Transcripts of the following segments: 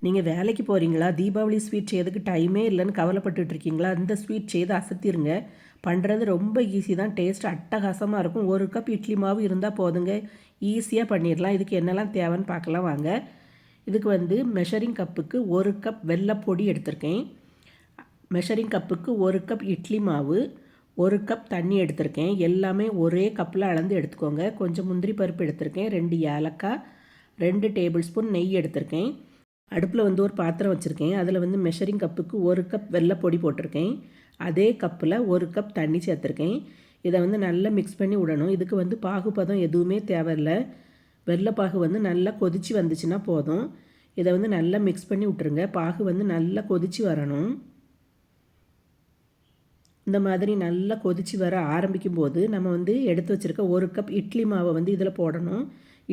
நீங்கள் வேலைக்கு போகிறீங்களா தீபாவளி ஸ்வீட் செய்யறதுக்கு டைமே இல்லைன்னு கவலைப்பட்டுட்டு இருக்கீங்களா இந்த ஸ்வீட் செய்து அசத்திருங்க. பண்ணுறது ரொம்ப ஈஸி தான். டேஸ்ட் அட்டகாசமாக இருக்கும். ஒரு கப் இட்லி மாவு இருந்தால் போதுங்க. ஈஸியாக பண்ணிடலாம். இதுக்கு என்னெல்லாம் தேவைன்னு பார்க்கலாம். வாங்க. இதுக்கு வந்து மெஷரிங் கப்புக்கு ஒரு கப் வெள்ளைப்பொடி எடுத்திருக்கேன். மெஷரிங் கப்புக்கு ஒரு கப் இட்லி மாவு ஒரு கப் தண்ணி எடுத்திருக்கேன். எல்லாமே ஒரே கப்பில் அளந்து எடுத்துக்கோங்க. கொஞ்சம் முந்திரி பருப்பு எடுத்திருக்கேன். ரெண்டு ஏலக்காய் ரெண்டு டேபிள் ஸ்பூன் நெய் எடுத்திருக்கேன். அடுப்பில் வந்து ஒரு பாத்திரம் வச்சுருக்கேன். அதில் வந்து மெஷரிங் கப்புக்கு ஒரு கப் வெள்ளைப்பொடி போட்டிருக்கேன். அதே கப்பில் ஒரு கப் தண்ணி சேர்த்துருக்கேன். இதை வந்து நல்லா மிக்ஸ் பண்ணி விடணும். இதுக்கு வந்து பாகுபதம் எதுவுமே தேவையில்லை. வெள்ளைப்பாகு வந்து நல்லா கொதித்து வந்துச்சுன்னா போதும். இதை வந்து நல்லா மிக்ஸ் பண்ணி விட்ருங்க பாகு வந்து நல்லா கொதித்து வரணும். இந்த மாதிரி நல்லா கொதித்து வர ஆரம்பிக்கும் போது நம்ம வந்து எடுத்து வச்சுருக்க ஒரு கப் இட்லி மாவை வந்து இதில் போடணும்.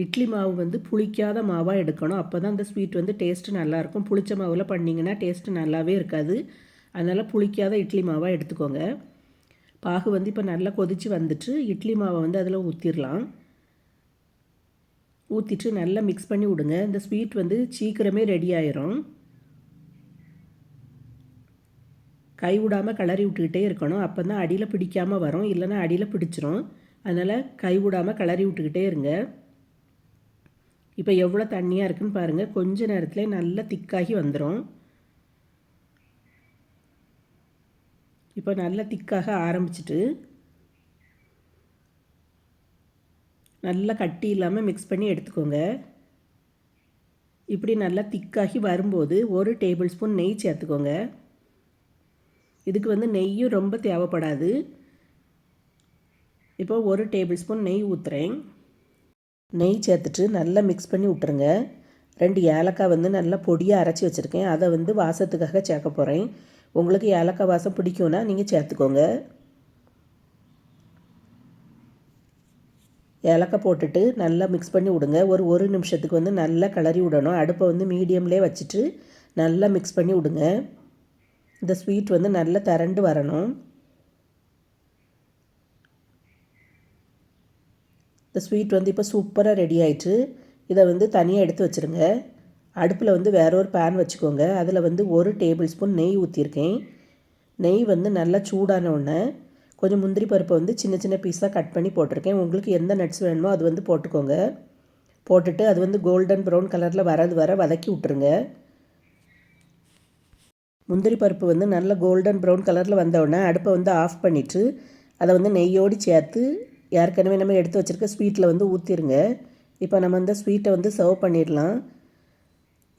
இட்லி மாவு வந்து புளிக்காத மாவாக எடுக்கணும். அப்போ தான் அந்த ஸ்வீட் வந்து டேஸ்ட்டு நல்லாயிருக்கும். புளிச்ச மாவில் பண்ணிங்கன்னா டேஸ்ட்டு நல்லாவே இருக்காது. அதனால் புளிக்காத இட்லி மாவாக எடுத்துக்கோங்க. பாகு வந்து இப்போ நல்லா கொதித்து வந்துட்டு இட்லி மாவை வந்து அதில் ஊற்றிடலாம் ஊற்றிட்டு நல்லா மிக்ஸ் பண்ணி விடுங்க. இந்த ஸ்வீட் வந்து சீக்கிரமே ரெடி ஆயிரும். கை விடாமல் கிளறி விட்டுக்கிட்டே இருக்கணும். அப்போ தான் அடியில் பிடிக்காமல் வரும். இல்லைன்னா அடியில் பிடிச்சிரும். அதனால் கை விடாமல் கிளறி விட்டுக்கிட்டே இருங்க. இப்போ எவ்வளோ தண்ணியாக இருக்குன்னு பாருங்கள் கொஞ்ச நேரத்தில் நல்லா திக்காகி வந்துடும் இப்போ நல்லா திக்காக ஆரம்பிச்சிட்டு நல்லா கட்டி இல்லாமல் மிக்ஸ் பண்ணி எடுத்துக்கோங்க. இப்படி நல்லா திக்காகி வரும்போது ஒரு டேபிள் ஸ்பூன் நெய் சேர்த்துக்கோங்க. இதுக்கு வந்து நெய்யும் ரொம்ப தேவைப்படாது. இப்போ ஒரு டேபிள் ஸ்பூன் நெய் ஊற்றுறேன் நெய் சேர்த்துட்டு நல்லா மிக்ஸ் பண்ணி விட்டுருங்க. ரெண்டு ஏலக்காய் வந்து நல்லா பொடியாக அரைச்சி வச்சுருக்கேன். அதை வந்து வாசத்துக்காக சேர்க்க போகிறேன் உங்களுக்கு ஏலக்காய் வாசம் பிடிக்கும்னா நீங்கள் சேர்த்துக்கோங்க. ஏலக்காய் போட்டுட்டு நல்லா மிக்ஸ் பண்ணி விடுங்க. ஒரு ஒரு நிமிஷத்துக்கு வந்து நல்லா கிளறி விடணும். அடுப்பை வந்து மீடியம்லேயே வச்சுட்டு நல்லா மிக்ஸ் பண்ணி விடுங்க. இந்த ஸ்வீட் வந்து நல்லா திரண்டு வரணும். இந்த ஸ்வீட் வந்து இப்போ சூப்பராக ரெடி ஆயிட்டு இதை வந்து தனியாக எடுத்து வச்சுருங்க. அடுப்பில் வந்து வேற ஒரு பேன் வச்சுக்கோங்க. அதில் வந்து ஒரு டேபிள் ஸ்பூன் நெய் ஊற்றிருக்கேன் நெய் வந்து நல்லா சூடான உடனே கொஞ்சம் முந்திரி பருப்பை வந்து சின்ன சின்ன பீஸாக கட் பண்ணி போட்டிருக்கேன். உங்களுக்கு எந்த நட்ஸ் வேணுமோ அது வந்து போட்டுக்கோங்க. போட்டுட்டு அது வந்து கோல்டன் ப்ரௌன் கலரில் வரது வர வதக்கி விட்ருங்க முந்திரி பருப்பு வந்து நல்ல கோல்டன் ப்ரௌன் கலரில் வந்தவுடனே அடுப்பை வந்து ஆஃப் பண்ணிவிட்டு அதை வந்து நெய்யோடு சேர்த்து ஏற்கனவே நம்ம எடுத்து வச்சுருக்க ஸ்வீட்டில் வந்து ஊற்றிருங்க இப்போ நம்ம இந்த ஸ்வீட்டை வந்து சர்வ் பண்ணிடலாம்.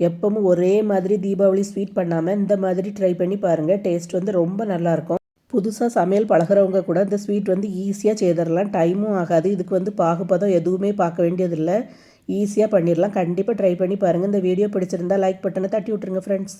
எப்பவும் ஒரே மாதிரி தீபாவளி ஸ்வீட் பண்ணாமல் இந்த மாதிரி ட்ரை பண்ணி பாருங்கள் டேஸ்ட் வந்து ரொம்ப நல்லாயிருக்கும் புதுசாக சமையல் பழகிறவங்க கூட இந்த ஸ்வீட் வந்து ஈஸியாக செய்திடலாம். டைமும் ஆகாது. இதுக்கு வந்து பாகுபதம் எதுவுமே பார்க்க வேண்டியதில்லை. ஈஸியாக பண்ணிடலாம். கண்டிப்பாக ட்ரை பண்ணி பாருங்கள் இந்த வீடியோ பிடிச்சிருந்தா லைக் பட்டனை தட்டி விட்ருங்க ஃப்ரெண்ட்ஸ்